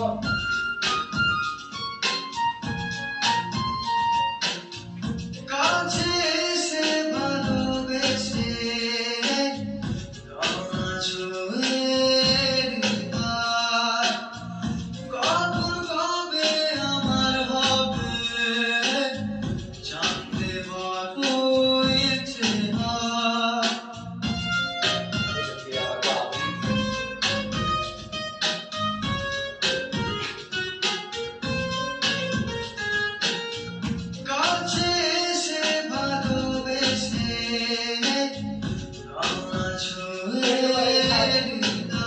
원.